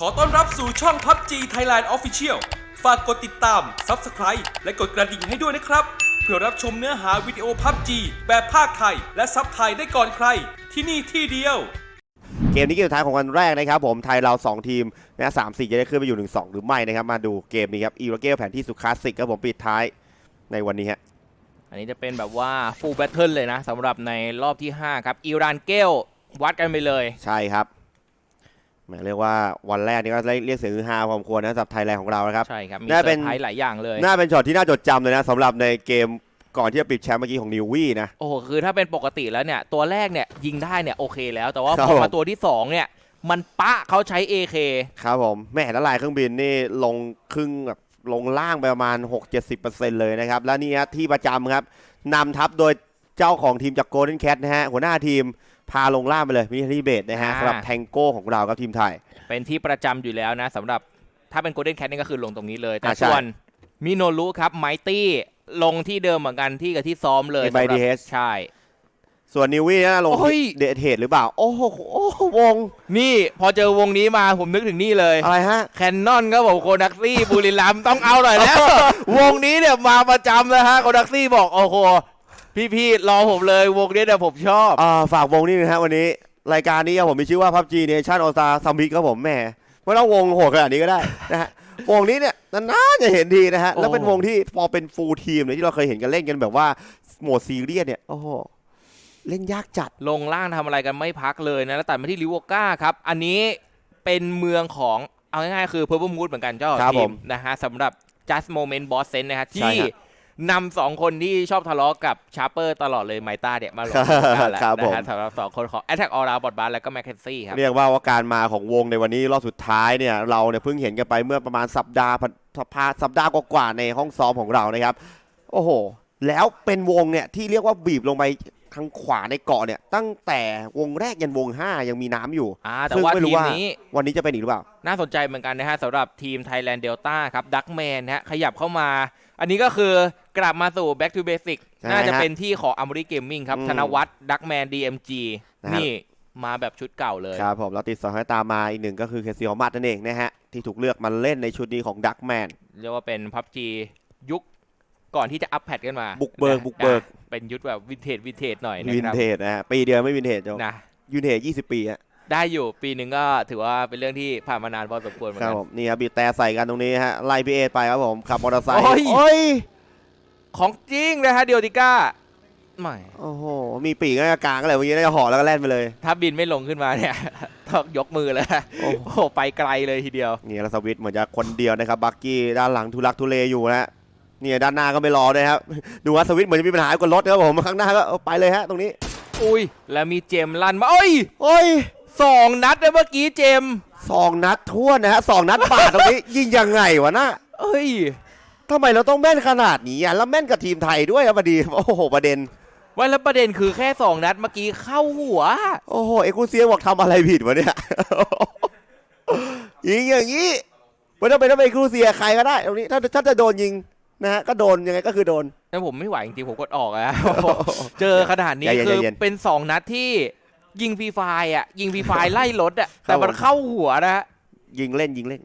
ขอต้อนรับสู่ช่อง PUBG Thailand Official ฝากกดติดตาม Subscribe และกดกระดิ่งให้ด้วยนะครับ เพื่อรับชมเนื้อหาวิดีโอ PUBG แบบภาคไทย และซับไทยได้ก่อนใคร ที่นี่ที่เดียว เกมนี้เกมสุดท้ายของวันแรกนะครับผมไทยเรา 2 ทีมนะสามสี่จะได้ขึ้นไปอยู่ 1 2 หรือไม่นะครับ มาดูเกมนี้ครับอีวาเกลแผนที่สุดคลาสสิกครับผมปิดท้ายในวันนี้ฮะอันนี้จะเป็นแบบว่า full battle เลยนะสำหรับในรอบที่ 5 ครับอิรานเกลวัดกันไปเลย ใช่ครับแหม เรียกว่าวันแรกนี่ก็ได้เรียกเสียงฮือฮาพอสมควรนะสำหรับไทยแลนด์ของเรานะครับใช่ครับมีน่าเซเป็อนร์ไพรส์หลายอย่างเลยน่าเป็นช็อตที่น่าจดจำเลยนะสำหรับในเกมก่อนที่จะปิดแชมป์เมื่อกี้ของนิววี่นะโอ้โหคือถ้าเป็นปกติแล้วเนี่ยตัวแรกเนี่ยยิงได้เนี่ยโอเคแล้วแต่ว่าครับพอผมมาตัวที่ 2 เนี่ย มันปะเขาใช้ AK ครับผมแม่ละลายเครื่องบินนี่ลงครึ่งแบบลงล่างไปประมาณ 6-70%เลยนะครับ แล้วนี่ฮะที่ประจำครับนำทัพโดยเจ้าของทีมจากโกลเด้นแคทนะฮะหัวหน้าทีม พาลงล่างไปเลยมิลิเบตนะฮะอ่าสำหรับแทงโก้ของเราครับทีมไทย เป็นที่ประจำอยู่แล้วนะสำหรับถ้าเป็น Golden Cat นี่ก็คือลงตรงนี้เลย แต่อ่าใช่ ส่วนมิโนรุครับไมตี้ลงที่เดิมเหมือนกันที่กับที่ซ้อมเลย MIDH สำหรับใช่ ส่วนนิววี่นะลงโอ้ย เดทเทดหรือเปล่า โอ้โหโอ้โหวงนี่พอเจอวงนี้มาผมนึกถึงนี่เลย อะไรฮะ แคนนอนก็บอกโคดักซี่บุรีรัมย์ต้องเอาหน่อยแล้ว วงนี้เนี่ยมาประจำนะฮะโคดักซี่บอกโอ้โห พี่ๆรอผมเลยวงนี้เนี่ยผมชอบอ่าฝากวงนี้นะฮะวันนี้รายการนี้ครับผมมีชื่อว่า PUBG Nation All Star Summit ครับผมแหม่ไม่ต้องวงโหดขนาดนี้ก็ได้นะฮะวงนี้เนี่ยนานๆจะเห็นทีนะฮะโอ้แล้วเป็นวงที่พอเป็นฟูลทีมเนี่ยที่เราเคยเห็นกันเล่นกันแบบว่าโหมดซีเรียสเนี่ยโอ้โหเล่นยากจัดลงล่างทำอะไรกันไม่พักเลยนะแล้วตัดมาที่ลิโวก้าครับอันนี้เป็นเมืองของเอาง่ายๆคือ Purple Moon เหมือนกันเจ้าครับทีผมมนะฮะสำหรับ Just Moment Boss Sense นะฮะใช่ที่ครับ นำสองคนที่ชอบทะเลาะกับชาร์เปอร์ตลอดเลยไมต้าเนี่ยมาลงกันแล้วครับนะผมฮะสำหรับสองคนของ Attack All Round บอดบาร์แล้วก็แมคเคนซี่ครับ เรียกว่าว่าการมาของวงในวันนี้รอบสุดท้ายเนี่ยเราเนี่ยเพิ่งเห็นกันไปเมื่อประมาณสัปดาห์ผ่านสัปดาห์สัปดาห์กว่าๆในห้องซ้อมของเรานะครับ โอ้โห แล้วเป็นวงเนี่ยที่เรียกว่าบีบลงไป ทางขวาในเกาะเนี่ย ตั้งแต่วงแรกยันวง 5 ยังมีน้ำอยู่อ่าแต่ซึ่งว่าไม่รู้ทีมว่านี้ วันนี้จะเป็นอีกหรือเปล่า น่าสนใจเหมือนกันนะฮะสำหรับทีม Thailand Delta ครับดักแมนฮะขยับเข้ามา อันนี้ก็คือกลับมาสู่ back to basic ใช่น่าจะฮะเป็นที่ของ a m o r i Gaming ครับ อืมธนวัฒน์ดักแมน DMG นะครับ นี่มาแบบชุดเก่าเลย ครับผมเราติดสองให้ตามมาอีกหนึ่งก็คือเคซีฮอมัดนั่นเองนะฮะ ที่ถูกเลือกมาเล่นในชุดนี้ของดักแมน เรียกว่าเป็น PUBG ยุค ก่อนที่จะอัปแพดกันมาบุกเบิกนะบุกเบิกอะเป็นยุคแบบวินเทจวินเทจหน่อยนะวินครับเทจนะฮะปีเดียวไม่วินเทจจ้ะนะวินเทจ20ปีฮะได้อยู่ปีหนึ่งก็ถือว่าเป็นเรื่องที่ผ่านมานานพอสมควรเหมือคนรับกันผมนี่ครับบีบแต่ใส่กันตรงนี้ฮะไล่พีเอไปครับผมขับมอเตอร์ไซค์โอ้ยโอ้ยของจริงนะฮะเดียวติก้าไม่โอ้โห มีปีกกลางก็เลยเมื่อกี้น่าจะห่อแล้วก็แล่นไปเลย ถ้าบินไม่ลงขึ้นมาเนี่ยต้องยกมือเลย โอ้โอ้โหไปไกลเลยทีเดียว นี่แล้วสวิตช์เหมือนจะคนเดียวนะครับ บักกี้ด้านหลังทุลักทุเลอยู่นะ เนี่ยด้านหน้าก็ไม่รอด้วยครับ ดูว่าสวิตช์เหมือนจะมีปัญหากับรถครับผมข้างหน้าก็เอาไปเลยฮะตรงนี้ อุ้ย แล้วมีเจมส์ลั่นมาโอ้ยโอ้ยสองนัดเลยเมื่อกี้เจมส์สองนัดท้วนนะฮะสองนัดบาดตรงนี้ ยิงยังไงวะน่ะเอ้ยทำไมเราต้องแม่นขนาดนี้อะแล้วแม่นกับทีมไทยด้วยครับพอดีโอ้โหประเด็นวันแล้วประเด็นคือแค่สองนัดเมื่อกี้เข้าหัว โอ้โหเอกูเซียบอกทำอะไรผิดวะเนี่ยยิงอย่างนี้ไม่ต้องไปต้องไปเอกูเซียใครก็ได้ตรงนี้ถ้าถ้าจะโดนยิง นะฮะก็โดนยังไงก็คือโดน แต่ผมไม่ไหวจริงๆผมกดออกอะ เจอขนาดนี้ใจเย็นคือใจเย็นเป็นสองนัดที่ยิงฟรีไฟร์อะ ยิงฟรีไฟร์ไล่รถอะครับแต่มันผม เข้าหัวนะฮะยิงเล่นยิงเล่น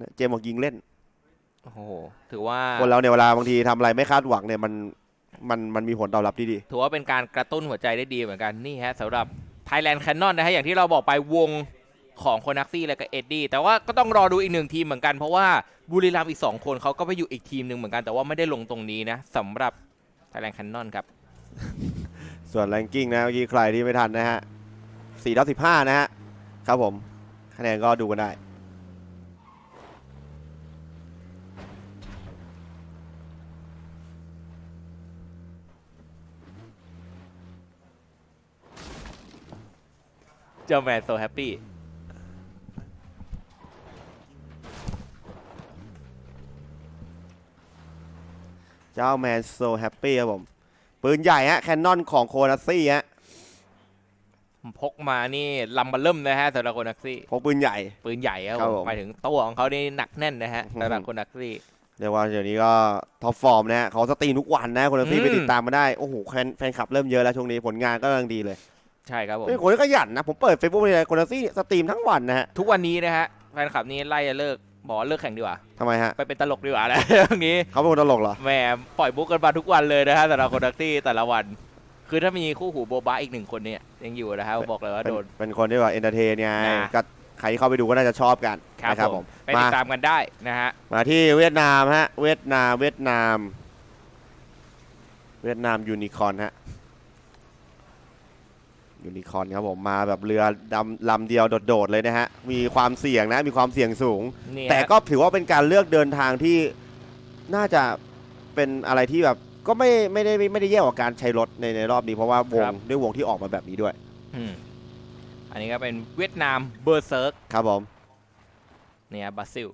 นะเจมส์บอกยิงเล่น โอ้โหถือว่าคนเราเนี่ยเวลาบางทีทำอะไรไม่คาดหวังเนี่ยมันมันมันมีผลตอบรับที่ดี ถือว่าเป็นการกระตุ้นหัวใจได้ดีเหมือนกันนี่ฮะสำหรับ Thailand Canon นะฮะอย่างที่เราบอกไปวง ของโคนักซี่และก็เอ็ดดี้แต่ว่าก็ต้องรอดูอีกหนึ่งทีมเหมือนกันเพราะว่าบุรีรัมย์อีก 2 คนเขาก็ไปอยู่อีกทีมหนึ่งเหมือนกันแต่ว่าไม่ได้ลงตรงนี้นะสำหรับ Thailand Canon ครับ ส่วนแรงกิ้งนะเมื่อกี้ใครที่ไม่ทันนะฮะ4ต่อ15 นะฮะ ครับผม คะแนนก็ดูกันได้ เจ้าแมนโซแฮปปี้ เจ้าแมนโซแฮปปี้ครับผม ปืนใหญ่ฮะ แคนนอนของโคนัสซี่ฮะ พกมานี่ลำบัลเริ่มนะฮะสำหรับโคนักซี่ พกปืนใหญ่ ปืนใหญ่ครับครับผผมมหมายถึงตัวของเขานี่หนักแน่นนะฮะอืมสำหรับโคนักซี่ เรียกว่าเดี๋ยวนี้ก็ท็อปฟอร์มนะฮะเขาสตรีมทุกวันนะโคนัสซี่อืม ไปติดตามมาได้ โอ้โหแฟนแฟนคลับเริ่มเยอะแล้วช่วงนี้ผลงานก็กำลังดีเลยใช่ครับผม เป็นคนที่ขยันนะ ผมเปิดเฟซบุ๊กเลยโคนัสซี่สตรีมทั้งวันนะฮะ ทุกวันนี้นะฮะแฟนคลับนี้ไล่จะเลิก บอกว่าเลิกแข่งดีกว่าทำไมฮะ ไปเป็นตลกดีกว่าแล้วอย่างนี้เขาเป็นคนตลกเหรอ แหมปล่อยมุกกันมาทุกวันเลยนะฮะแต่ละคนดักตี้แต่ละวัน คือถ้ามีคู่หูโบบาอีกหนึ่งคนเนี่ยยังอยู่นะฮะบอกเลยว่าเป็นโดน เป็นคนที่แบบเอนเตอร์เทนไงนะก็ใครที่เข้าไปดูก็น่าจะชอบกันครับนะครับผผม มไปติมาดตามกันได้นะฮะ มาที่เวียดนามฮะ เวียดนาม เวียดนาม เวียดนามยูนิคอร์นฮะ ยูนิคอร์นครับผมมาแบบเรือดำลำเดียวโดดๆเลยนะฮะ มีความเสี่ยงนะมีความเสี่ยงสูงนี่แต่ฮะก็ถือว่าเป็นการเลือกเดินทางที่น่าจะเป็นอะไรที่แบบก็ไม่ไม่ได้ไม่ได้แย่กว่าการใช้รถในในรอบนี้เพราะว่าวงด้วยวงที่ออกมาแบบนี้ด้วย อืมอันนี้ก็เป็นเวียดนามเบอร์เซิร์กครับผม เนี่ยบราซิล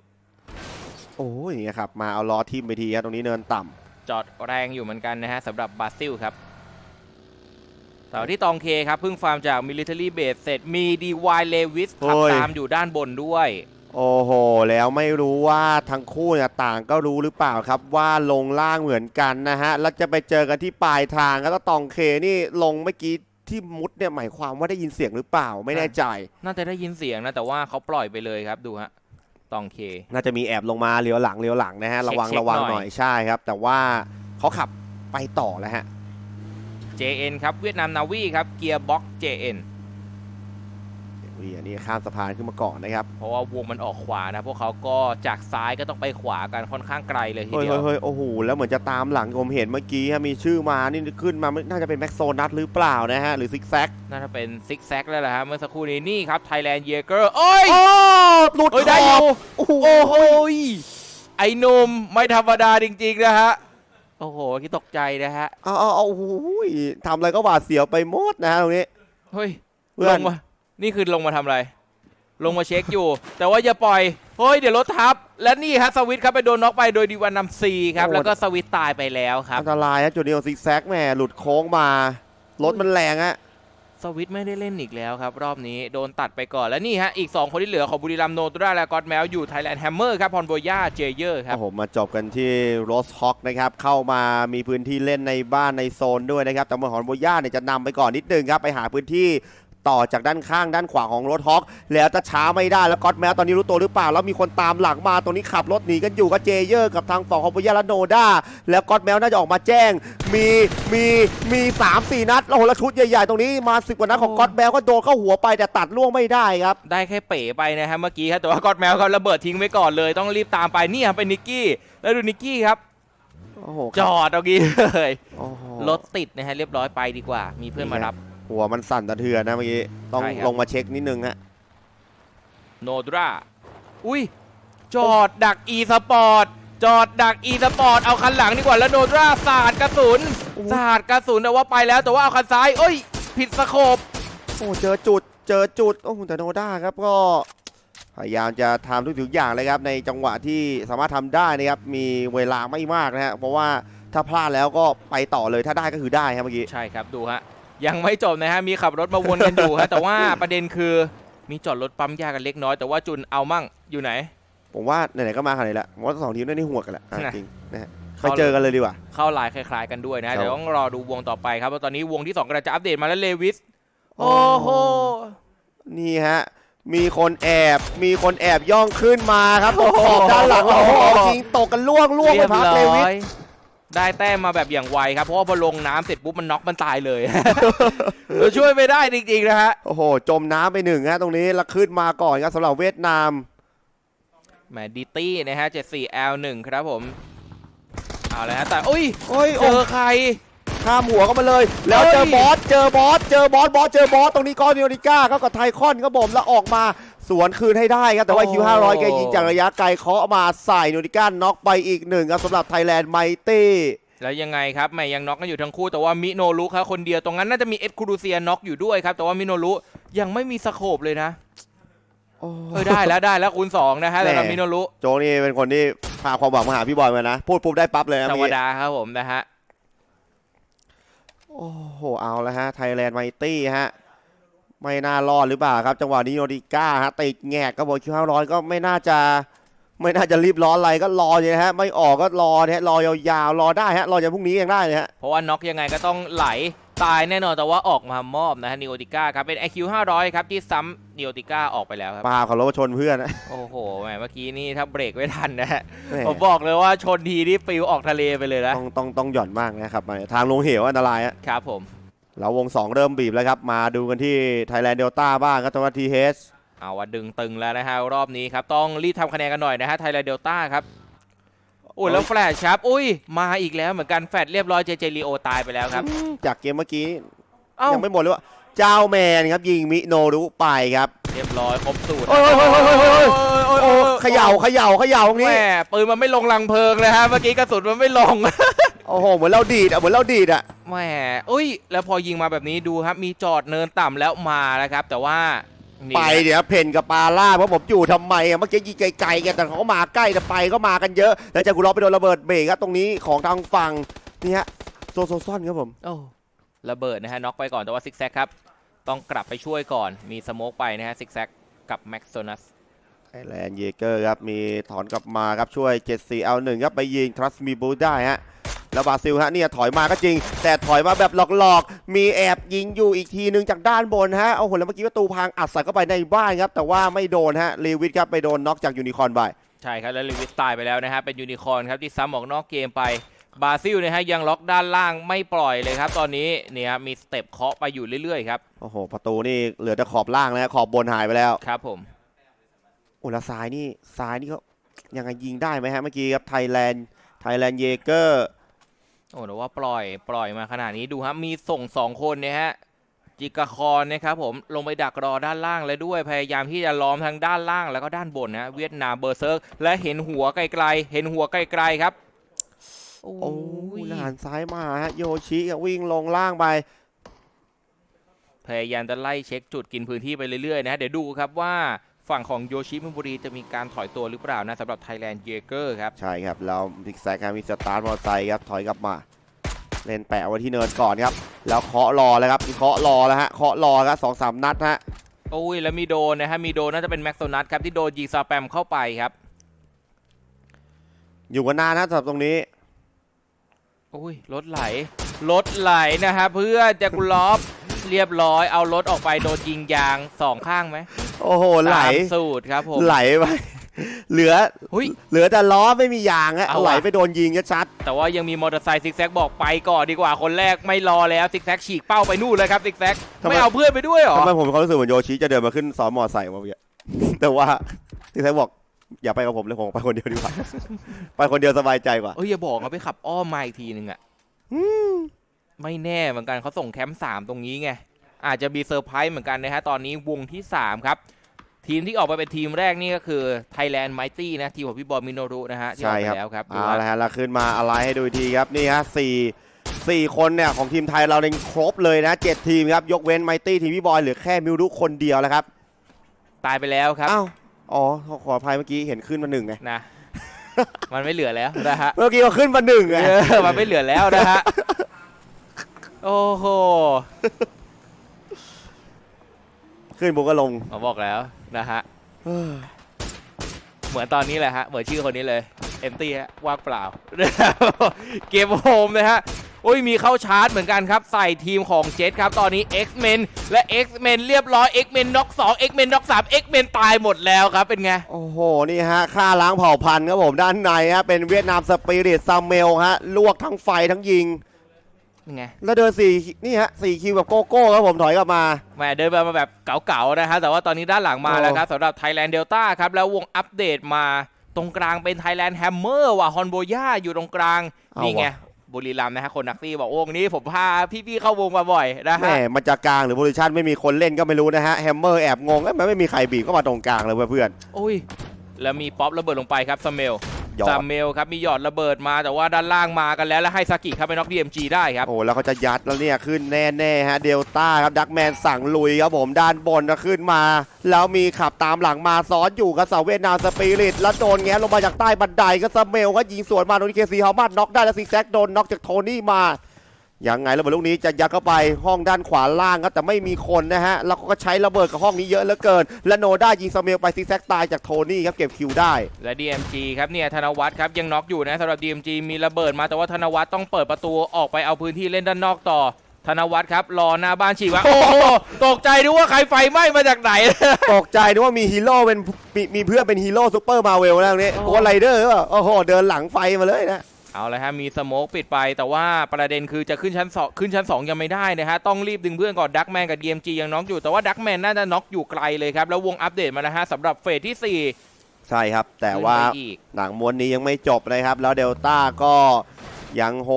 โอ้ยอย่างเงี้ยครับ มาเอาล้อทิมไปทีครับตรงนี้เนินต่ำจอดแรงอยู่เหมือนกันนะฮะสำหรับบราซิลครับแต่ว่าที่ตองเคครับเพิ่งฟาร์มจาก Military Base เสร็จมีดีวายเลวิสขับโอ้ยตามอยู่ด้านบนด้วย โอ้โห แล้วไม่รู้ว่าทั้งคู่เนี่ยต่างก็รู้หรือเปล่าครับว่าลงล่างเหมือนกันนะฮะ แล้วจะไปเจอกันที่ปลายทางแล้วก็ตองเคนี่ลงเมื่อกี้ที่มุดเนี่ยหมายความว่าได้ยินเสียงหรือเปล่าไม่แน่ใจ น่าจะได้ยินเสียงนะแต่ว่าเขาปล่อยไปเลยครับดูฮะตองเค น่าจะมีแอบลงมาเลี้ยวหลังเลี้ยวหลังนะฮะระวังเช็คๆระวังหน่อยหน่อยใช่ครับ แต่ว่าเขาขับไปต่อแล้วฮะ JN ครับ เวียดนามนาวีครับ เกียร์บ็อก JN วีอันนี้ข้ามสะพานขึ้นมาก่อนนะครับ เพราะว่าวงมันออกขวานะ พวกเขาก็จากซ้ายก็ต้องไปขวากันค่อนข้างไกลเลยทีเฮ้ยเดียเฮ้ยวเฮ้ยโอ้โห แล้วเหมือนจะตามหลังผมเห็นเมื่อกี้ฮะมีชื่อมา นี่ขึ้นมา น่าจะเป็นแม็กโซนัทหรือเปล่านะฮะ หรือซิกแซก น่าจะเป็นซิกแซกแล้วแหละฮะ เมื่อสักครู่นี้นี่ครับไทยแลนด์เยเกอร์โอ้ยโอ้หลุดเอ้ยขได้ออบยู่โอ้โหโอ้โหยไอ้หนุ่มไม่ธรรมดาจริงๆนะฮะ โอ้โหที่ตกใจนะฮะเอาเอาเอาโอ้โหทำอะไรก็หวาดเสียวไปหมดนะฮะตรงนี้ เฮ้ยเพื่ลอน งมานี่คือลงมาทำอะไร ลงมาเช็คอยู่ แต่ว่าอย่าปล่อยเฮ้ยเดี๋ยวรถทับ และนี่ฮะสวิตช์ครับไปโดนน็อกไปโดยดีวันนำซีครับแล้วก็สวิตช์ตายไปแล้วครับ อันตรายฮะจุดนี้ของซิกแซกแหมหลุดโค้งมา รถมันแรงฮะ สวิตไม่ได้เล่นอีกแล้วครับ รอบนี้โดนตัดไปก่อนและนี่ฮะ อีก 2 คนที่เหลือของบุรีรัมย์โนตราและกอตแมวอยู่ไทยแลนด์แฮมเมอร์ครับพรโบย่าเจเยอร์ครับโอ้โหมาจบกันที่โรสฮอกนะครับ เข้ามามีพื้นที่เล่นในบ้านในโซนด้วยนะครับ แต่เมืองขอนโบย่าเนี่ยจะนำไปก่อนนิดนึงครับ ไปหาพื้นที่ ต่อจากด้านข้างด้านขวาของรถฮอกแล้วจะช้าไม่ได้แล้วก็อตแมวตอนนี้รู้ตัวหรือเปล่า แล้วมีคนตามหลังมาตรงนี้ขับรถหนีกันอยู่กับเจเยอร์กับทางฝั่งของโบย่าและโนด้าแล้วก็อตแมวน่าจะออกมาแจ้ง มีมีมีสามสี่นัดแล้วโหแล้วชุดใหญ่ๆ ตรงนี้มาสิบกว่านัดของก็อตแมวก็โดนเข้าหัวไปแต่ตัดล่วงไม่ได้ครับ ได้แค่เป๋ไปนะฮะเมื่อกี้ครับแต่ว่ากอตแมวเขาระเบิดทิ้งไว้ก่อนเลย ต้องรีบตามไปนี่ครับเป็นนิกกี้แล้วดูนิกกี้ครับโอ้โหจอดตรงนี้เลยโอ้โหรถติดนะฮะเรียบร้อยไปดีกว่า มีเพื่อนมารับ หัวมันสั่นสะเทือนนะเมื่อกี้ต้องใช่ครับ ลงมาเช็คนิดนึงฮะโนดราอุ้ย จอดดักอีสปอร์ต จอดดักอีสปอร์ต เอาคันหลังดีกว่า แล้วโนดราสาดกระสุนโอ้โหสาดกระสุนแต่ว่าไปแล้ว แต่ว่าเอาคันซ้ายเอ้ย ผิดสโคปโอ้เจอจุดเจอจุดโอ้โหแต่โนด้าครับก็พยายามจะทำทุกๆอย่างเลยครับในจังหวะที่สามารถทำได้นะครับมีเวลาไม่มากนะฮะเพราะว่าถ้าพลาดแล้วก็ไปต่อเลยถ้าได้ก็คือได้ครับเมื่อกี้ ใช่ครับ ดูฮะ ยังไม่จบนะฮะมีขับรถมาวนกันอยู่ฮะแต่ว่าประเด็นคือมีจอดรถปั๊มยากันเล็กน้อยแต่ว่าจุนเอามั่งอยู่ไหน ผมว่าไหนๆก็มาขนาดนี้แล้วผมว่าสองทีมได้นี่หัวกันแหละอะนะจริงนะฮะไปเข้าเจอกันเลยดีกว่า เข้าลายคล้าย ๆ กันด้วยนะครับ เดี๋ยวต้องรอดูวงต่อไปครับว่าตอนนี้วงที่สองกำลังจะอัปเดตมาแล้วเลวิสโอ้โอ้โหนี่ฮะ มีคนแอบ มีคนแอบย่องขึ้นมาครับตรงขอบด้านหลังโอ้โหจริงตกกันล่วงล่วงไปพักเลวิสย ได้แต้มมาแบบอย่างไวครับ เพราะว่าพอลงน้ำเสร็จปุ๊บมันน็อกมันตายเลยเราช่วยไม่ได้จริงๆนะฮะ โอ้โห จมน้ำไปหนึ่งฮะตรงนี้แล้วขึ้นมาก่อนครับสำหรับเวียดนามแหมดิตี้นะฮะ 74L1 ครับผม เอาเลยฮะแต่อุ้ยโอ้ยเจโอ้อใครข้ามหัวเข้ามาเลย แล้วเฮ้ยเจอบอส เจอบอส เจอบอส บอส เจอบอส ตรงนี้ก้อนนิโอนิก้าเขากับไทคอนครับผมแล้วออกมา สวนคืนให้ได้ครับ แต่ว่าคิว500 แกยิงจากระยะไกลเคาะมาใส่นิโอนิก้าน็อกไปอีกหนึ่งครับสำหรับไทยแลนด์ไมตี้แล้วยังไงครับแหมยังน็อกกันอยู่ทั้งคู่แต่ว่ามิโนรุครับคนเดียวตรงนั้นน่าจะมีเอ็ดคูรูเซียน็อกอยู่ด้วยครับ แต่ว่ามิโนรุยังไม่มีสโคปเลยนะโอ้เออได้แล้วได้แล้วคูณสองนะฮะแหม่สำหรับมิโนรุโจกนี่เป็นคนที่พาความหวังมาหาพี่บอยมานะ พูดปุ๊บได้ปั๊บเลยนะธรเมื่อรมกี้ดาครับผมนะฮะโอ้โหเอาแล้วฮะไทยแลนด์ไมตี้ฮะ ไม่น่ารอดหรือเปล่าครับ จังหวะนี้โนดิก้าฮะติดแงกกระบอกคิวห้าร้อยก็ไม่น่าจะไม่น่าจะรีบร้อนอะไรก็รอเลยนะฮะ ไม่ออกก็รอนะฮะรอยาวๆรอได้ฮะรอจนพรุ่งนี้ยังได้เลยฮะเพราะว่าน็อกยังไงก็ต้องไหลตายแน่นอนแต่ว่าออกมามอบนะฮะนิโอติก้าครับเป็น IQ 500 ครับที่ซ้ำนิโอติก้าออกไปแล้วครับปาเขารถชนเพื่อนนะโอ้โหแหมเมื่อกี้นี่ถ้าเบรกไม่ทันนะฮะแหม่ผมบอกเลยว่าชนทีนี่ปิวออกทะเลไปเลยนะต้องต้องต้องหย่อนมากนะครับมาทางลงเหวอันตรายอะครับผม แล้ววง 2 เริ่มบีบแล้วครับ มาดูกันที่ไทยแลนด์เดลต้าบ้างครับจังหวัดทีเฮสเอาว่าดึงตึงแล้วนะฮะรอบนี้ครับ ต้องรีบทำคะแนนกันหน่อยนะฮะไทยแลนด์เดลต้าครับอุ้ยแล้วแฟลชครับอุ้ยมาอีกแล้วเหมือนกันแฟลชเรียบร้อยเจเจลีโอตายไปแล้วครับ จากเกมเมื่อกี้เอ้ายังไม่หมดเลยว่าเจ้าแมนครับยิงมิโนรุไปครับ เรียบร้อยครบสูตรโอ้ยโอ้ยโอ้ยโอ้ยโอ้ยโอ้เขย่าเขย่าเขย่าตรงแหนี้มปืนมันไม่ลงรังเพลิงเลยฮะเมื่อกี้กระสุนมันไม่ลง โอ้โหเหมือนเราดีดอะเหมือนเราดีดอะแหมอุ้ย แล้วพอยิงมาแบบนี้ดูครับ มีจอดเนินต่ำแล้วมาแล้วครับ แต่ว่านี่ไปเดี๋ยวเพนกับปาล่าเพราะผมอยู่ทำไมอะเมื่อกี้ยิงไกลๆกันแต่เขาก็มาใกล้แต่ไปก็มากันเยอะแล้วจะกุลอไปโดนระเบิดเบรกครับตรงนี้ของทางฝั่งนี่ฮะโซโซซอนครับผม โอ้ระเบิดนะฮะน็อกไปก่อนแต่ว่าซิกแซกครับ ต้องกลับไปช่วยก่อนมีสโมกไปนะฮะซิกแซกกับแม็กโซนัส ไทยแลนด์เยเกอร์ครับ มีถอนกลับมาครับ ช่วย 74 L1 ครับ ไปยิงทรัสมีบูได้ฮะ แล้วบราซิลฮะเนี่ยถอยมาก็จริง แต่ถอยมาแบบหลอกๆ มีแอบยิงอยู่อีกทีนึงจากด้านบนฮะโอ้โหแล้วเมื่อกี้ประตูพังอัดใส่เข้าไปในบ้านครับ แต่ว่าไม่โดนฮะลีวิทครับไปโดนน็อกจากยูนิคอร์นไป ใช่ครับแล้วลิวิสตายไปแล้วนะฮะเป็นยูนิคอร์นครับที่ซ้ำออกนอกเกมไปบราซิลนะฮะยังล็อกด้านล่างไม่ปล่อยเลยครับ ตอนนี้เนี่ยมีสเต็ปเคาะไปอยู่เรื่อยๆครับโอ้โหประตูนี่เหลือแต่ขอบล่างแล้วขอบบนหายไปแล้วครับผมโอ้แล้วซ้ายนี่ซ้ายนี่ก็ยังไงยิงได้ไหมฮะเมื่อกี้ครับไทยแลนด์ไทยแลนด์เยเกอร์ โอ้แต่ว่าปล่อยปล่อยมาขนาดนี้ดูฮะมีส่งสองคนนะฮะจิกาคอนนะครับผมลงไปดักรอด้านล่างแล้วด้วยพยายามที่จะล้อมทั้งด้านล่างแล้วก็ด้านบนนะเวียดนามเบอร์เซิร์กและเห็นหัวไกลๆเห็นหัวไกลๆครับโอ้โอ้ยยหันซ้ายมาฮะโยชิก็วิ่งลงล่างไปพยายามจะไล่เช็คจุดกินพื้นที่ไปเรื่อยๆนะฮะเดี๋ยวดูครับว่า ฝั่งของโยชิมินบุรีจะมีการถอยตัวหรือเปล่านะสำหรับไทยแลนด์เยเกอร์ครับ ใช่ครับ แล้วดิกแซกครับมีสตาร์ทมอเตอร์ไซค์ครับถอยกลับมา เล่นแปะไว้ที่เนินก่อนครับ แล้วเคาะรอเลยครับเคาะรอแล้วฮะเคาะรอครับสองสามนัดฮะโอ้ยแล้วมีโดนนะฮะมีโดนน่าจะเป็นแม็กโซนัทครับที่โดนยิงสแปมเข้าไปครับ อยู่กันนานนะสำหรับตรงนี้โอ้ยรถไหลรถไหลนะฮะเพื่อนแจ็คกุลอฟ เรียบร้อยเอารถออกไปโดนยิงยางสองข้างไหมโอ้โหไหลตามสูตรครับผม ไหลไป เหลือเฮ้ยเหลือแต่ล้อไม่มียางฮะเอาว่ะ ไหลไปโดนยิงชัดแต่ว่ายังมีมอเตอร์ไซค์ซิกแซกบอกไปก่อนดีกว่าคนแรกไม่รอแล้วซิกแซกฉีกเป้าไปนู่นเลยครับซิกแซกไม่เอาเพื่อนไปด้วยเหรอทำไมผมมีความรู้สึกเหมือนโยชิจะเดินมาขึ้นซ้อนมอไซค์มาเมื่อกี้ แต่ว่าที่แท้บอกอย่าไปกับผมเลยผมไปคนเดียวดีกว่า ไปคนเดียวสบายใจกว่า เอ้ยอย่าบอกเขาไปขับอ้อมมาอีกทีนึงอะ ไม่แน่เหมือนกันเขาส่งแคมป์สามตรงนี้ไง อาจจะมีเซอร์ไพรส์เหมือนกันนะฮะ ตอนนี้วงที่3ครับ ทีมที่ออกไปเป็นทีมแรกนี่ก็คือ Thailand Mighty นะ ทีมของพี่บอลมิโนรุนะฮะที่อใช่อกไปครับแล้วครับดูเอาฮะละฮะเราขึ้นมาอะไรให้ดูอีกทีครับนี่ฮะสี่สี่คนเนี่ยของทีมไทยเราเล่นครบเลยนะเจ็ดทีมครับยกเว้นไมตี้ทีมพี่บอยเหลือแค่มิวรุคนเดียวแล้วครับตายไปแล้วครับอ้าวอ๋อขอขออภัยเมื่อกี้เห็นขึ้นมาหนึ่งไงนะ มันไม่เหลือแล้วนะฮะ เมื่อกี้ก็ขึ้นมาหนึ่งไง เออมันไม่เหลือแล้วนะฮะ โอ้โห ขึ้นบุกก็ลงผมบอกแล้วนะฮะเฮ้ยเหมือนตอนนี้แหละฮะ เหมือนชื่อคนนี้เลย เอมตี้ฮะ ว่างเปล่า เกมโฮมนะฮะ โอ้ย มีเข้าชาร์จเหมือนกันครับ ใส่ทีมของเจ t ครับ ตอนนี้ X-Men และ X-Men เรียบร้อย X-Men น็อก2 X-Men น็อก3 X-Men ตายหมดแล้วครับ เป็นไง โอ้โห นี่ฮะฆ่าล้างเผ่าพันธุ์ครับผมด้านในฮะ เป็นเวียดนามสปิริตซัมเมลฮะ ลวกทั้งไฟทั้งยิง เป็นไงแล้วเดินสี่นี่ฮะสี่คิวแบบโกโก้ครับผมถอยกลับมาแหมเดินมาแบบเก่าๆนะฮะแต่ว่าตอนนี้ด้านหลังมาแล้วครับสำหรับ Thailand Delta ครับแล้ววงอัปเดตมาตรงกลางเป็น Thailand Hammer ว่ะฮอนโบย่าอยู่ตรงกลางเอานี่ไงว่ะบุรีรัมย์นะฮะคนนักซี่บอกวงนี้ผมพาพี่ๆเข้าวงมาบ่อยนะแม่ฮะมันจะกลางหรือโพซิชันไม่มีคนเล่นก็ไม่รู้นะฮะแฮมเมอร์แอบงงเอ้ยมันไม่มีใครบีบเข้ามาตรงกลางเลยเพื่อนโอ้ยแล้วมีป๊อประเบิดลงไปครับสเมลๆ หยอซาดเมลครับมีหยอดระเบิดมาแต่ว่าด้านล่างมากันแล้วแล้วให้ซากิครับไปน็อกดีเอ็มจีได้ครับ โอ้แล้วเขาจะยัดแล้วเนี่ยขึ้นแน่ๆฮะเดลต้าครับดักแมนสั่งลุยครับผมด้านบนนะขึ้นมา แล้วมีขับตามหลังมาซ้อนอยู่กับเสาเวียดนามสปิริตแล้วโดนแง้ลงมาจากใต้บันไดก็สเมลก็ยิงสวนมาโดนเคซีฮามัดน็อกได้แล้วซีแซกโดนน็อกจากโทนี่มา ยังไงระเบิดลูกนี้จะยัดเข้าไปห้องด้านขวาล่างครับแต่ไม่มีคนนะฮะแล้วก็ใช้ระเบิดกับห้องนี้เยอะเหลือเกิน และโนด้ายิงสเมลไปซีแซกตายจากโทนี่ครับเก็บคิวได้ และ DMG ครับเนี่ยธนวัฒน์ครับยังน็อกอยู่นะสำหรับ DMG มีระเบิดมาแต่ว่าธนวัฒน์ต้องเปิดประตูออกไปเอาพื้นที่เล่นด้านนอกต่อ ธนวัฒน์ครับรอหน้าบ้านฉีกวะโอ้โหตกใจนึกว่าใครไฟไหม้มาจากไหน ตกใจนึกว่ามีฮีโร่เป็นมีมีเพื่อนเป็นฮีโร่ซูเปอร์มาเวลแล้วนี้โอ้โกไรเดอร์โอ้โหเดินหลังไฟมาเลยนะ เอาเลยฮะมีสโมกปิดไปแต่ว่าประเด็นคือจะขึ้นชั้นสองขึ้นชั้น2ยังไม่ได้นะฮะต้องรีบดึงเพื่อนก่อนดักแมนกับ DMG ยังน็อกอยู่แต่ว่าดักแมนน่าจะน็อกอยู่ไกลเลยครับ แล้ววงอัปเดตมานะฮะสำหรับเฟสที่ 4 ใช่ครับ แต่ว่าขึ้นไปอีก หนังม้วนนี้ยังไม่จบนะครับ แล้วเดลต้าก็ยังโฮ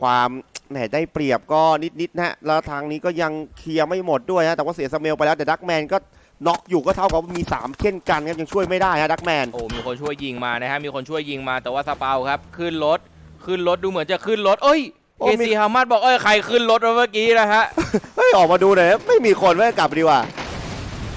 ความแหมได้เปรียบก็นิดๆนะฮะแล้วทางนี้ก็ยังเคลียร์ไม่หมดด้วยฮะแต่ว่าเสียสเมลไปแล้วแต่ดักแมนก็ น็อกอยู่ก็เท่ากับว่ามี3เช่นกันครับยังช่วยไม่ได้ฮะดักแมนโอ้มีคนช่วยยิงมานะฮะมีคนช่วยยิงมาแต่ว่าสเปาครับ ขึ้นรถขึ้นรถดูเหมือนจะขึ้นรถเอ้ยโอ้เอมีซีฮามัดบอกเอ้ยใครขึ้นรถมาเมื่อกี้นะฮะเฮ้ยออกมาดูหน่อยนะไม่มีคนไม่กลับดีกว่า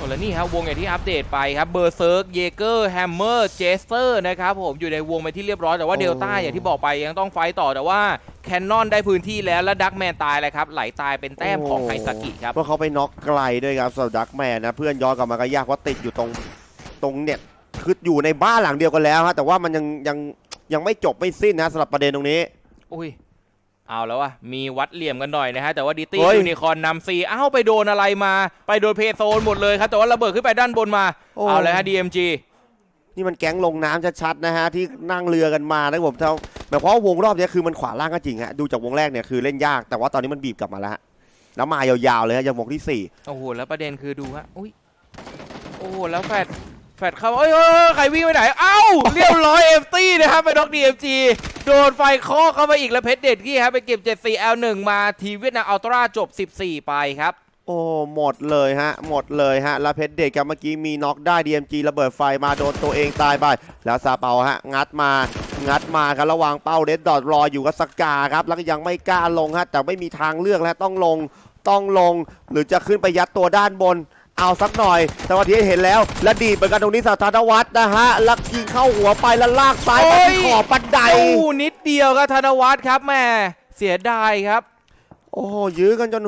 โอ้แล้วนี่ครับวงอย่างที่อัปเดตไปครับเบอร์เซิร์กเยเกอร์แฮมเมอร์เจสเตอร์นะครับผมอยู่ในวงไปที่เรียบร้อยแต่ว่าโอ้เดลต้าอย่างที่บอกไปยังต้องไฟต์ต่อแต่ว่าแคนนอนได้พื้นที่แล้วและดักแมนตายเลยครับไหลตายเป็นแต้มของไคซากิครับเพราะเขาไปน็อกไกลด้วยครับสำหรับดักแมนนะเพื่อนย้อนกลับมาก็ยากเพราะติดอยู่ตรงตรงเนี่ยคืออยู่ในบ้านหลังเดียวกันแล้วฮะแต่ว่ามันยังยังยังไม่จบไม่สิ้นนะสำหรับประเด็นตรงนี้อุ้ย เอาแล้ววะมีวัดเหลี่ยมกันหน่อยนะฮะ แต่ว่าดิตี้เฮ้ยยูนิคอร์นนำซีอ้าวไปโดนอะไรมา ไปโดนเพย์โซนหมดเลยครับ แต่ว่าระเบิดขึ้นไปด้านบนมา โอ้ เอาเลยฮะ DMG นี่มันแก๊งลงน้ำชัดๆนะฮะที่นั่งเรือกันมานะผมเท่าหมายความว่าวงรอบเนี้ยคือมันขวาล่างก็จริงฮะดูจากวงแรกเนี่ยคือเล่นยากแต่ว่าตอนนี้มันบีบกลับมาแล้วฮะแล้วมายาวๆเลยฮะยังวงที่สี่ โอ้โห แล้วประเด็นคือดูฮะ อุ้ย โอ้โห แล้วแฟด แฟดเข้าเอ้ยเอ้ยใครวิ่งไปไหน เอ้า เรียบร้อยเอฟตี้นะครับไปด็อกดีเอ็มจีโดนไฟเคอเข้ามาอีกแล้วเพชรเด็ดกี้ครับไปเก็บ74 L1 มาทีมเวียดนามอัลตร้าจบ 14 ไปครับ โอ้หมดเลยฮะ หมดเลยฮะแล้วเพชรเดชกับเมื่อกี้มีน็อกได้ DMG ระเบิดไฟมาโดนตัวเองตายไป แล้วซาเปาฮะ งัดมางัดมาครับระหวางเป้าเดดดอทรออยู่กับสกาครับ แล้วก็ยังไม่กล้าลงฮะแต่ไม่มีทางเลือกแล้วต้องลงต้องลง หรือจะขึ้นไปยัดตัวด้านบน เอาสักหน่อยแต่ว่าที่เห็นแล้ว และดีดเหมือนกันตรงนี้สัทธนวัฒน์นะฮะแล้วยิงเข้าหัวไปแล้วลากซ้ายไปที่ขอบบันไดโอ้นิดเดียวครับธนวัฒน์ครับแม่เสียดายครับ โอ้โหยื้อกันจน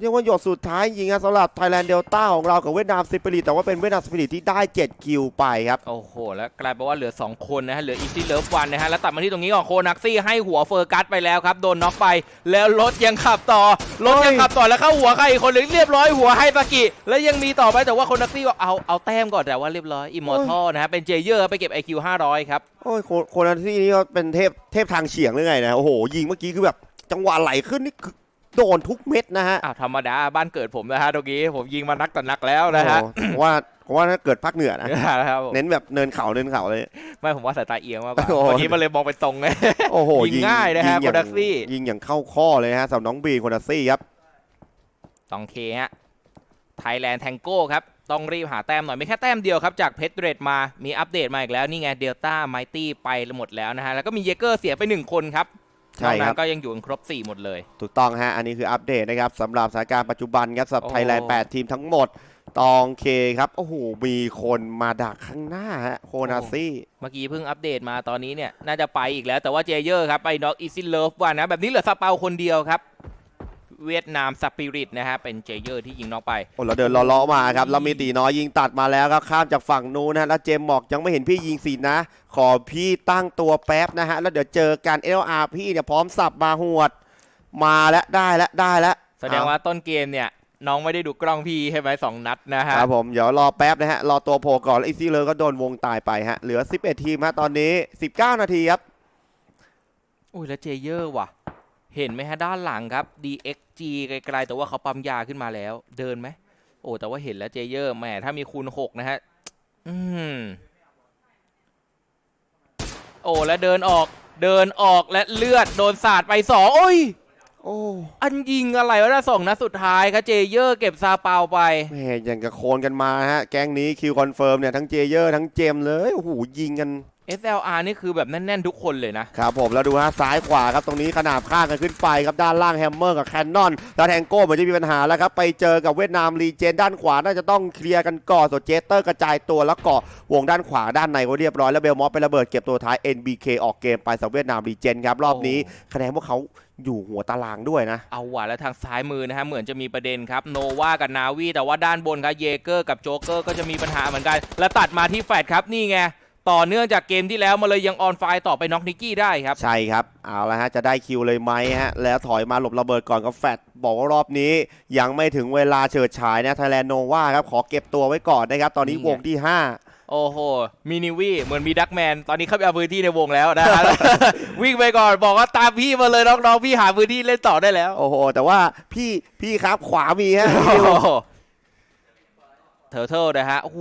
เรียกว่าหยดสุดท้ายจริงๆนะสำหรับไทยแลนด์เดลต้าของเรากับเวียดนามสปิริตแต่ว่าเป็นเวียดนามสปิริตที่ได้ 7 คิวไปครับ โอ้โห แล้วกลายเป็นว่าเหลือ 2 คนนะฮะ เหลืออีซี่เลิฟวันนะฮะ แล้วตัดมาที่ตรงนี้ก่อนโคนักซี่ให้หัวเฟอร์กัสไปแล้วครับ โดนน็อกไป แล้วรถยังขับต่อ รถยังขับต่อแล้วเข้าหัวใครอีกคนหนึ่งเรียบร้อยหัวให้สกิ แล้วยังมีต่อไปแต่ว่าโคนักซี่ก็เอาเอาแต้มก่อนแต่ว่าเรียบร้อยอิมมอร์ทัลนะฮะเป็นเจเยอร์ไปเก็บ IQ 500ครับโอ้ยโคโคนาที่นี่ก็เป็นเทพเทพทางเฉียงหรือไงนะโอ้โหยิงเมื่อกี้คือแบบจังหวะไหลขึ้นนี่คือ โดนทุกเม็ดนะฮะอ้าวธรรมดาบ้านเกิดผมนะฮะตรงนี้ผมยิงมานักต่อนักแล้วนะฮะโอ้โหผมว่าผมว่าถ้าเกิดภาคเหนือนะนะครับผมเน้นแบบเนินเขาเนินเขาเลย ไม่ผมว่าสายตาเอียงมากกว่าโอ้โหวันนี้มันเลยมองไปตรงไงโอ้โหยิงง่ายนะฮะงอย่งโคนาซี่ยิงอย่างเข้าข้อเลยฮะสำหรับน้องบีโคนาซี่ครับต้องเคฮะไทยแลนด์แทงโก้ครับต้องรีบหาแต้มหน่อย ไม่แค่แต้มเดียวครับ จากเพชรเรดมามีอัปเดตมาอีกแล้ว นี่ไงเดลต้าไมตี้ไปหมดแล้วนะฮะ แล้วก็มีเยเกอร์เสียไปหนึ่งคนครับ ใช่นอกคนั้รับนก็ยังอยู่กันครบ 4 หมดเลย ถูกต้องฮะ อันนี้คืออัปเดตนะครับสำหรับสถานการณ์ปัจจุบันครับสำหรับโอ้ไทยแลนด์ 8 ทีมทั้งหมด ตองเคครับ โอ้โห มีคนมาดักข้างหน้าฮะ โคนาซี่ เมื่อกี้เพิ่งอัปเดตมาตอนนี้เนี่ย น่าจะไปอีกแล้วแต่ว่าเจเยอร์ครับ ไปน็อกอีซิเลิฟวันนะ แบบนี้เหลือสเปาคนเดียวครับ เวียดนามสปิริตนะฮะเป็นเจเยอร์ที่ยิงน็อกไป โอ้เราเดินล้อๆมาครับแล้วมีตีน้อยยิงตัดมาแล้วครับข้ามจากฝั่งนู้นนะฮะแล้วเจมส์บอกยังไม่เห็นพี่ยิงสินะ ขอพี่ตั้งตัวแป๊บนะฮะแล้วเดี๋ยวเจอกันเอลอาร์พี่เนี่ยพร้อมสับมาหวด มาแล้วได้แล้วได้แล้วแสดงว่าต้นเกมเนี่ยน้องไม่ได้ดูกล้องพี่ใช่ไหมสองนัดนะฮะครับผมเดี๋ยวรอแป๊บนะฮะรอตัวโผล่ก่อนแล้วอีซี่เลยก็โดนวงตายไปฮะเหลือ 11 ทีมฮะตอนนี้ 19 นาทีครับอุ้ยแล้วเจเยอร์ว่ะ เห็นไหมฮะด้านหลังครับ DXG ไกลๆแต่ว่าเขาปั๊มยาขึ้นมาแล้ว เดินไหมโอ้แต่ว่าเห็นแล้วเจเยอร์แหมถ้ามีคูณ6นะฮะอืมโอ้แล้วเดินออกเดินออกและเลือดโดนสาดไปสองโอ้ยโอ้อันยิงอะไรวะนะสองนัดสุดท้ายครับเจเยอร์เก็บซาเปาไปแม่อย่างกับโคนกันมาฮะ แก๊งนี้คิวคอนเฟิร์มเนี่ยทั้งเจเยอร์ทั้งเจมส์เลยโอ้โหยิงกัน SLR นี่คือแบบแน่น ๆ ทุกคนเลยนะ ครับผมแล้วดูฮะซ้ายขวาครับตรงนี้ขนาบข้างกันขึ้นไปครับด้านล่างแฮมเมอร์กับแคนนอนแล้วแทงโก้เหมือนจะมีปัญหาแล้วครับไปเจอกับเวียดนามรีเจนด้านขวาน่าจะต้องเคลียร์กันก่อนส่วนเจสเตอร์กระจายตัวแล้วเกาะวงด้านขวาด้านในก็เรียบร้อยแล้วเบลมอสไประเบิดเก็บตัวท้าย NBK ออกเกมไปสำหรับเวียดนามรีเจนครับรอบนี้คะแนนพวกเขาอยู่หัวตารางด้วยนะ เอาว่ะแล้วทางซ้ายมือนะฮะเหมือนจะมีประเด็นครับโนวากับนาวีแต่ว่าด้านบนครับเยเกอร์กับโจ๊กเกอร์ก็จะมีปัญหาเหมือนกัน แล้วตัดมาที่แฟดครับนี่ไง ต่อเนื่องจากเกมที่แล้วมาเลยยังออนไฟต่อไปน็อกนิกกี้ได้ครับ ใช่ครับ เอาละฮะ จะได้คิวเลยไหมฮะ แล้วถอยมาหลบระเบิดก่อนกับแฟดบอกว่ารอบนี้ยังไม่ถึงเวลาเฉิดฉายนะไทยแลนด์โนวาครับ ขอเก็บตัวไว้ก่อนนะครับ ตอนนี้นี่ไงวงที่โอ้โหมีนิวี่เหมือนมีดักแมน ตอนนี้เข้าไปเอาพื้นที่ในวงแล้วนะฮะ วิ่งไปก่อน บอกว่าตามพี่มาเลยน้องๆ พี่หาพื้นที่เล่นต่อได้แล้ว5โอ้โห แต่ว่าพี่พี่ครับขวามีฮะ เทอร์เทิลนะฮะโอ้โห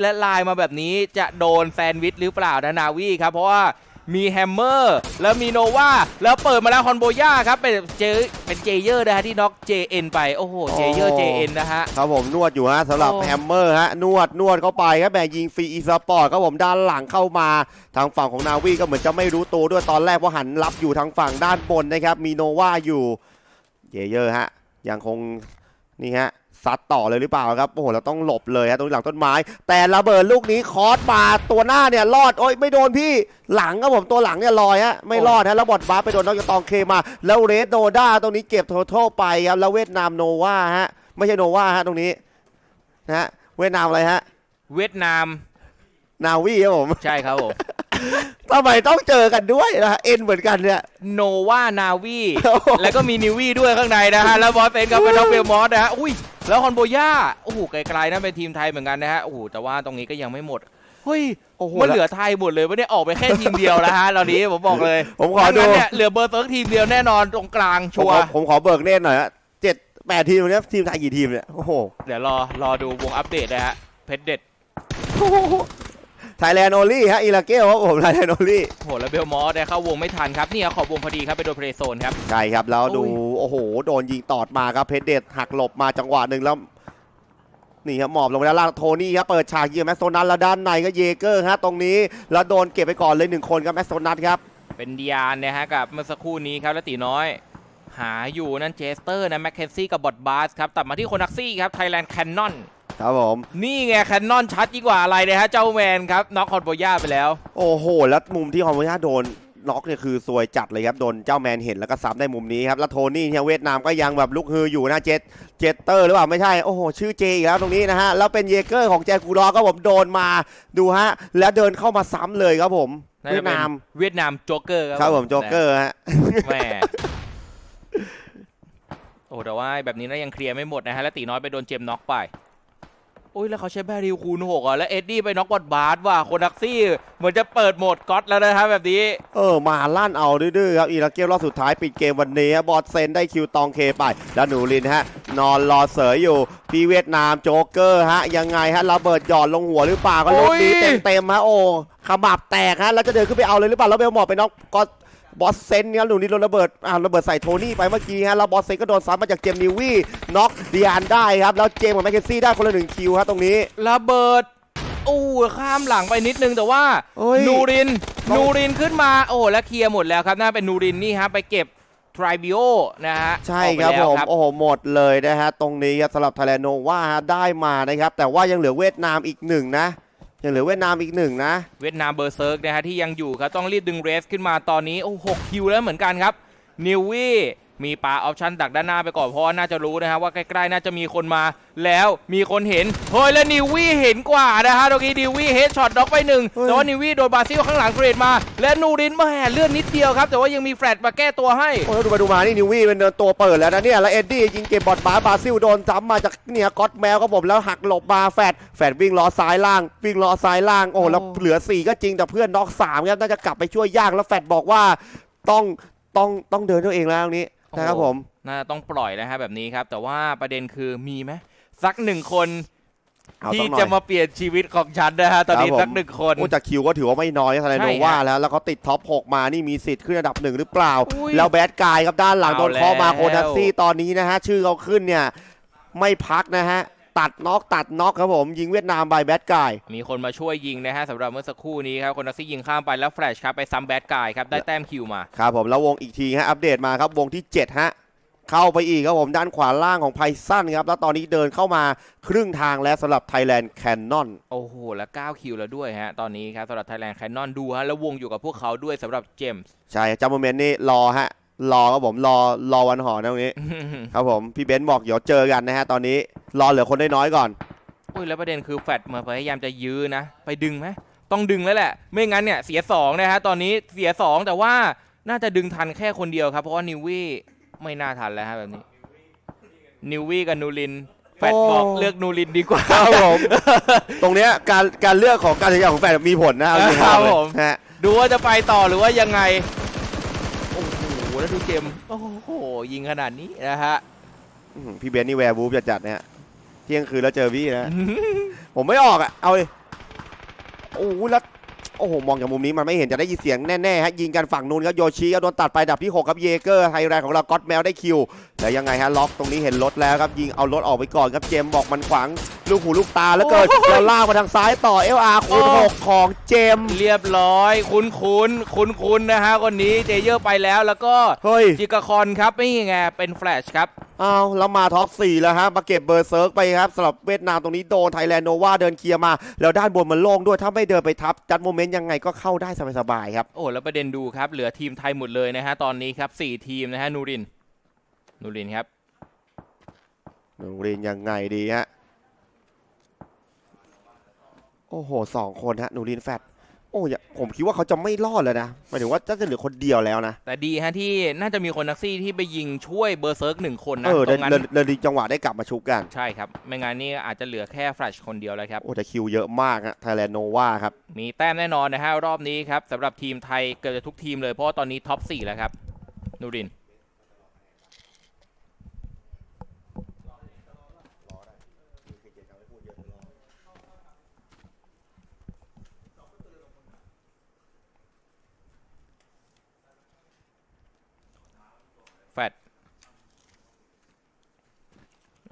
และลายมาแบบนี้จะโดนแซนด์วิชหรือเปล่านะนาวีครับ เพราะว่ามีแฮมเมอร์ แล้วมีโนวาแล้วเปิดมาแล้วฮอนโบย่าครับ เป็นเจเป็นเจเยอร์นะฮะที่น็อก JN ไป โอ้โห เจเยอร์โอ้ JN นะฮะ ครับผมนวดอยู่ฮะสำหรับโอ้แฮมเมอร์ฮะ นวดนวดเข้าไปครับแบยิงฟรีอีสปอร์ตครับผมด้านหลังเข้ามา ทางฝั่งของนาวีก็เหมือนจะไม่รู้ตัวด้วยตอนแรกว่าหันรับอยู่ทางฝั่งด้านบนนะครับมีโนวาอยู่เยเยอร์ฮะยังคงนี่ฮะ ซัดต่อเลยหรือเปล่าครับโอ้โหเราต้องหลบเลยฮะตรงหลังต้นไม้ แต่ระเบิดลูกนี้คอสมาตัวหน้าเนี่ยรอดโอ้ยไม่โดนพี่หลังครับผมตัวหลังเนี่ยลอยฮะไม่รอดฮะแล้วบอดบาสไปโดนนอกจากตองเคมา แล้วเรสโนด้าตรงนี้เก็บโทโทไปครับแล้วเวียดนามโนวาฮะไม่ใช่โนวาฮะตรงนี้นะฮะเวียดนามอะไรฮะ เวียดนามนาวีครับผม ใช่ครับผม ทำไมต้องเจอกันด้วยนะฮะเอ็นเหมือนกันเนี่ย โนวานาวีโอ้โห แล้วก็มีนิวี่ด้วยข้างในนะฮะ แล้วบอสเป็นกับเป็นน็อกเบลมอสนะฮะ อุ้ย แล้วฮอนโบย่า โอ้โห ไกลๆนั่นเป็นทีมไทยเหมือนกันนะฮะ โอ้โห แต่ว่าตรงนี้ก็ยังไม่หมด เฮ้ย โอ้โหมันเหลือไทยหมดเลยไม่ได้ออกไปแค่ทีมเดียวแล้วฮะตอนนี้ผมบอกเลยผมขอดู ดังนั้นเนี่ยเหลือเบอร์เซิร์กทีมเดียวแน่นอนตรงกลางผมชัวขอร์ผมขอเบิกเน่นหน่อยฮะเจ็ดแปดทีมวันนี้ทีมไทยกี่ทีมเนี่ย โอ้โห เดี๋ยวรอรอดูวงอัปเดตนะฮะ เพชรเด็ด ไทยแลนด์โอลี่ฮะอิราเกลครับผมไทยแลนด์โอลี่โอ้โหแล้วเบลมอสเนี่ยเข้าวงไม่ทันครับเนี่ยขอบวงพอดีครับไปโดนเพลย์โซนครับ ใช่ครับแล้วดูโอ้ยโอ้โหโดนยิงตอดมาครับเพชรเดชหักหลบมาจังหวะหนึ่งแล้วนี่ครับหมอบลงไปด้านล่างโทนี่ครับเปิดฉากยิงแม็กโซนัทแล้วด้านในก็เยเกอร์ฮะตรงนี้แล้วโดนเก็บไปก่อนเลยหนึ่งคนครับแม็กโซนัทครับเป็นดิยานนะฮะกับเมื่อสักครู่นี้ครับและตีน้อย หาอยู่นั่นเจสเตอร์นะแมคเคนซี่กับบอดบาสครับตัดมาที่โคนักซี่ครับไทยแลนด์แคนนอน ครับผม นี่ไงแคนนอนชัดยิ่งกว่าอะไรนะฮะเจ้าแมนครับน็อกคอนโบย่าไปแล้ว โอ้โห แล้วมุมที่ฮอร์โมยาโดนน็อกเนี่ยคือซวยจัดเลยครับโดนเจ้าแมนเห็นแล้วก็ซ้ำได้มุมนี้ครับแล้วโทนี่เนี่ยเวียดนามก็ยังแบบลุกฮืออยู่นะเจตเจตเตอร์หรือเปล่าไม่ใช่โอ้โหชื่อเจอีกแล้วตรงนี้นะฮะแล้วเป็นเยเกอร์ของแจกูรอก็ผมโดนมาดูฮะแล้วเดินเข้ามาซ้ำเลยครับผมน่าเวีจะยดเป็นนามเวียดนามโจ๊กเกอร์ครับผมโจ๊กเกอร์ฮะแหม่โอ้แต่ว่าแบบนี้นะยังเคลียร์ไม่หมดนะฮะและตีน้อยไปโดนเจมส์น็อกไป โอ้ยแล้วเขาใช้แบริวคูณหกอะแล้วเอ็ดดี้ไปน็อกบอดบาสว่ะโคนักซี่ เหมือนจะเปิดโหมดก๊อตแล้วนะฮะแบบนี้ เออมาลั่นเอาดื้อๆครับอีราเกลรอบสุดท้ายปิดเกมวันนี้ครับบอสเซนได้คิวตองเคไป แล้วหนูลินฮะ นอนรอเสยอยู่พี่เวียดนามโจ๊กเกอร์ฮะ ยังไงฮะระเบิดหย่อนลงหัวหรือเปล่าก็ลูกนี้โอ้ยเต็มๆฮะโอ้ขมับแตกฮะแล้วจะเดินขึ้นไปเอาเลยหรือเปล่าแล้วเบลหมอไปน็อกก็ บอสเซนเนี่ยหนูนี่โดนระเบิดอ่าระเบิดใส่โทนี่ไปเมื่อกี้ฮะแล้วบอสเซนก็โดนซ้ำมาจากเจมส์นิววี่น็อกดิอานได้ครับแล้วเจมส์กับแมคเคนซี่ได้คนละหนึ่งคิวฮะตรงนี้ระเบิดอู้ข้ามหลังไปนิดนึงแต่ว่าเฮ้ย นูรินต้องนูรินขึ้นมาโอ้แล้วเคลียร์หมดแล้วครับน่าเป็นนูรินนี่ฮะไปเก็บทริบิโอนะฮะใช่ออกไปครับแล้ผวมโอ้โหหมดเลยนะฮะ ตรงนี้ครับสำหรับไทยแลนด์โนว่าได้มานะครับ แต่ว่ายังเหลือเวียดนามอีกหนึ่งนะ ยังเหลือเวียดนามอีกหนึ่งนะ เวียดนามเบอร์เซิร์กนะฮะที่ยังอยู่ครับต้องรีบดึงเรสขึ้นมาตอนนี้โอ้หกคิวแล้วเหมือนกันครับนิววี่ มีปาออปชั่นดักด้านหน้าไปก่อนเพราะว่าน่าจะรู้นะฮะว่าใกล้ๆน่าจะมีคนมาแล้วมีคนเห็นเฮ้ยแล้วนิววี่เห็นกว่านะฮะตรงนี้นิววี่เฮดช็อตน็อกไปหนึ่งเฮ้ยแต่ว่านิววี่โดนบราซิลข้างหลังเกรดมา และนูรินแม่เลื่อนนิดเดียวครับแต่ว่ายังมีแฟลตมาแก้ตัวให้โอ้แล้วดูมาดูมานี่นิววี่เป็นตัวเปิดแล้วนะเนี่ยแล้วเอ็ดดี้ยิงเก็บบอลบาสบราซิลโดนซ้ำมาจากเนี่ยก็อตแมวครับผมแล้วหักหลบมาแฟดแฟดวิ่งล้อซ้ายล่าง วิ่งล้อซ้ายล่างโอ้แล้วเหลือ 4 ก็จริงแต่เพื่อนน็อกสามครับน่าจะกลับไปช่วยยากแล้วแฟดบอกว่าต้องต้องต้องเดินตัวเองแล้วตรงนี้ นะครับผมน่าต้องปล่อยนะฮะแบบนี้ครับ แต่ว่าประเด็นคือมีไหมสักหนึ่งคนเอาที่สักหน่อยจะมาเปลี่ยนชีวิตของฉันนะฮะตอนนี้ครับผมสักหนึ่งคนโอ้จากคิวก็ถือว่าไม่น้อยนะไทยใช่โนฮะว่าแล้ว แล้วเขาติดท็อป 6 มานี่มีสิทธิ์ขึ้นอันดับหนึ่งหรือเปล่าอุ้ยแล้วแบดกายครับด้านหลังเอาโดนเคอมาแล้วโคนัสซี่ตอนนี้นะฮะชื่อเขาขึ้นเนี่ยไม่พักนะฮะ ตัดน็อกตัดน็อกครับผม ยิงเวียดนามบายแบดกาย มีคนมาช่วยยิงนะฮะสำหรับเมื่อสักครู่นี้ครับ คนนักซี่ยิงข้ามไปแล้วแฟลชครับไปซ้ำแบดกายครับได้แต้มคิวมา ครับผมแล้ววงอีกทีฮะอัปเดตมาครับวงที่ 7 ฮะ เข้าไปอีกครับผมด้านขวาล่างของไพซันครับ แล้วตอนนี้เดินเข้ามาครึ่งทางแล้วสำหรับ Thailand Cannon โอ้โหแล้ว9คิวแล้วด้วยฮะตอนนี้ครับสำหรับ Thailand Canon ดูฮะแล้ววงอยู่กับพวกเขาด้วยสำหรับเจมส์ใช่จัมโมเมนต์นี่รอฮะ รอครับผมรอรอวันหอนะตรงนี้ ครับผมพี่เบนซ์บอกเดี๋ยวเจอกันนะฮะตอนนี้รอเหลือคนได้น้อยๆก่อน อุ้ยแล้วประเด็นคือแฟลชมาพยายามจะยื้อนะ ไปดึงไหมต้องดึงแล้วแหละ ไม่งั้นเนี่ยเสียสองนะฮะตอนนี้เสียสองแต่ว่าน่าจะดึงทันแค่คนเดียวครับ เพราะว่านิววี่ไม่น่าทันแล้วฮะแบบนี้ นิววี่กับนูริน แฟดบอกเลือกนูรินดีกว่า ครับผม ตรงเนี้ยการการเลือกของการตัดสินใจของแฟนมีผลนะเอาจริงๆครับเลยผมฮะ ดูว่าจะไปต่อหรือว่ายังไงโอ้โห แล้วดูเกม โอ้โห ยิงขนาดนี้นะฮะ อื้อหือพี่เบนซ์นี่แวร์บูฟจัดๆนะฮะเที่ยงคืนแล้วเจอพี่นะ ผมไม่ออกอะ เอาเลยโอ้โหแล้วโอ้โห มองจากมุมนี้มันไม่เห็นจะได้ยินเสียงแน่ๆฮะ ยิงกันฝั่งนู้นครับโยชิครับโดนตัดไปดับที่ 6 ครับ เยเกอร์ ไฮแรงของเราก็อตแมวได้คิวแล้วยังไงฮะ ล็อกตรงนี้เห็นรถแล้วครับ ยิงเอารถออกไปก่อนครับ เจมส์บอกมันขวาง ลูกหูลูกตาแล้วเกิดโอ้โหแล้วลากมาทางซ้ายต่อเอลอาร์คูณโอ้หกของเจมส์เรียบร้อย คุ้นคุ้นคุ้นคุ้นๆนะฮะคนนี้เจเยอร์ไปแล้วแล้วก็เฮ้ยจิกาคอนครับนี่ไงเป็นแฟลชครับเอาแล้วมาท็อป4แล้วฮะมาเก็บเบอร์เซิร์กไปครับสำหรับเวียดนามตรงนี้โดนไทยแลนด์โนวาเดินเคลียร์มา แล้วด้านบนมันโล่งด้วยถ้าไม่เดินไปทับ จัดโมเมนต์ยังไงก็เข้าได้สบายๆครับโอ้แล้วประเด็นดูครับเหลือทีมไทยหมดเลยนะฮะตอนนี้ครับ4ทีมนะฮะนูรินนูรินครับโรงเรียนยังไงดีฮะ โอ้โหสองคนฮะหนูรินแฟดโอ้ยผมคิดว่าเขาจะไม่รอดเลยนะหมายถึงว่าจะเหลือคนเดียวแล้วนะแต่ดีฮะที่น่าจะมีคนนักซี่ที่ไปยิงช่วยเบอร์เซิร์กหนึ่งคนนะเออตเดิรนงนั้นเดินเดินดีจังหวะได้กลับมาชุบกัน ใช่ครับไม่งั้นนี่อาจจะเหลือแค่แฟลชคนเดียวแล้วครับ โอ้แต่คิวเยอะมากฮะไทยแลนด์โนวาครับ มีแต้มแน่นอนนะฮะรอบนี้ครับสำหรับทีมไทยเกือบจะทุกทีมเลยเพราะว่าตอนนี้ท็อป4แล้วครับนูรินแฟด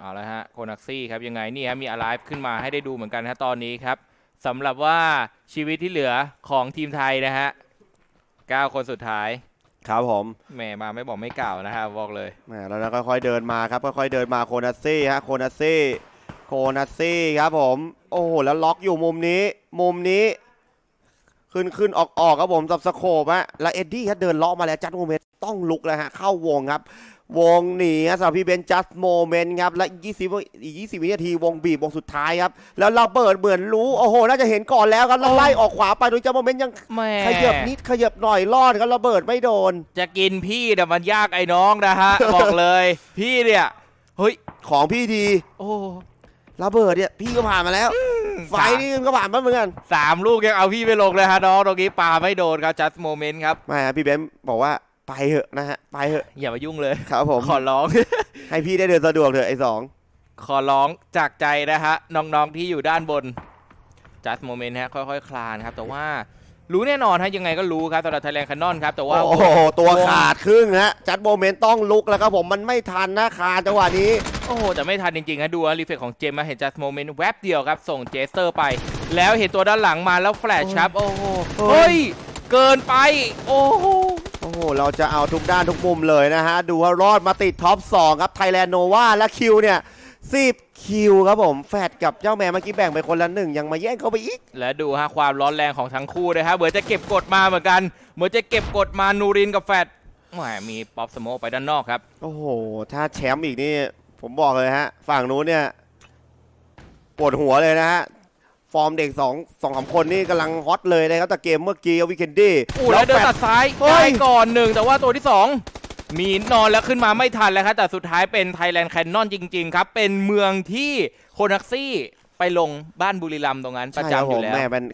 เอาละฮะโคนักซี่ครับยังไงนี่ครับมีอ l i v e ขึ้นมาให้ได้ดูเหมือนกันฮะตอนนี้ครับสำหรับว่าชีวิตที่เหลือของทีมไทยนะฮะ9คนสุดท้ายครับผมแหมมาไม่บอกไม่กล่าวนะฮะบอกเลยแหมแล้วนะค่อยๆเดินมาครับค่อยๆเดินมาโคนาซี่ฮะโคนาซี่โคนาซี่ครับผมโอ้โหแล้วล็อกอยู่มุมนี้ มุมนี้ ขึ้นขึ้นออกออกครับผมสับสโคบฮะแล้วเอ็ดดี้ครับเดินเลาะมาแล้วจัดโมเมนต์ต้องลุกแล้วฮะเข้าวงครับ วงหนีครับสำหรับพี่เบนจัสโมเมนต์ครับ และ20วิอีก20วินาทีวงบีบวงสุดท้ายครับ แล้วระเบิดเหมือนรู้ โอ้โห น่าจะเห็นก่อนแล้วครับแล้วไล่ออกขวาไปโดยจัสโมเมนต์ยังแหม่ขยับนิดขยับหน่อยรอดครับระเบิดไม่โดน จะกินพี่แต่มันยากไอ้น้องนะฮะ บอกเลย พี่เนี่ยเฮ้ยของพี่ดีโอ้ระเบิดเนี่ยพี่ก็ผ่านมาแล้ว ไฟนี่ก็ผ่านมาเหมือนกันสามลูกยังเอาพี่ไปลงเลยฮะน้องตรงนี้ปาไม่โดนครับ just moment ครับไม่ครับพี่เบนซ์บอกว่า ไปเถอะนะฮะไปเถอะอย่ามายุ่งเลย ครับผมขอร้อง ให้พี่ได้เดินสะดวกเถอะไอ้สองขอร้องจากใจนะฮะน้องๆที่อยู่ด้านบน just moment ฮะค่อยๆคลานครับ แต่ว่ารู้แน่นอนฮะยังไงก็รู้ครับสำหรับไทยแลนด์คันนอนครับ แต่ว่าโอ้โหตัวขาดครึ่งฮะจัดโมเมนต์ต้องลุกแล้วครับผมมันไม่ทันนะขาดจังหวะนี้ โอ้โห แต่ไม่ทันจริงๆฮะดูรีเฟกของเจมมาเห็น just moment แวบเดียวครับ ส่งเจสเตอร์ไป แล้วเห็นตัวด้านหลังมาแล้วแฟลชครับ โอ้โหเฮ้ยเฮ้ยเกินไป โอ้โห โอ้โห เราจะเอาทุกด้านทุกมุมเลยนะฮะ ดูว่ารอดมาติดท็อป 2 ครับไทยแลนด์โนวาและคิวเนี่ยสิบคิวครับผม แฟดกับเจ้าแม่เมื่อกี้แบ่งไปคนละหนึ่งยังมาแย่งเข้าไปอีก และดูฮะความร้อนแรงของทั้งคู่นะฮะเหมือนจะเก็บกดมาเหมือนกัน เหมือนจะเก็บกดมานูรินกับแฟดแหมมีป๊อปสโมกไปด้านนอกครับ โอ้โห ถ้าแชมป์อีกนี่ ผมบอกเลยฮะ ฝั่งนู้นเนี่ยปวดหัวเลยนะฮะ ฟอร์มเด็ก2องสองสามคนนี่กำลังฮอตเลยนะครับแต่เกมเมื่อกี้วิกเคนดี้อู้แล้วเดินตัดซ้ายเฮ้ได้ย ก่อนหนึ่งแต่ว่าตัวที่2มีนอนแล้วขึ้นมาไม่ทันแล้วครับแต่สุดท้ายเป็นไทยแลนด์แคนนอนจริง ๆ ครับ เป็นเมืองที่โคนักซี่ไปลงบ้านบุรีรัมย์ตรงนั้นประใช่ครับจำอผยู่มแล้วแม่เป็น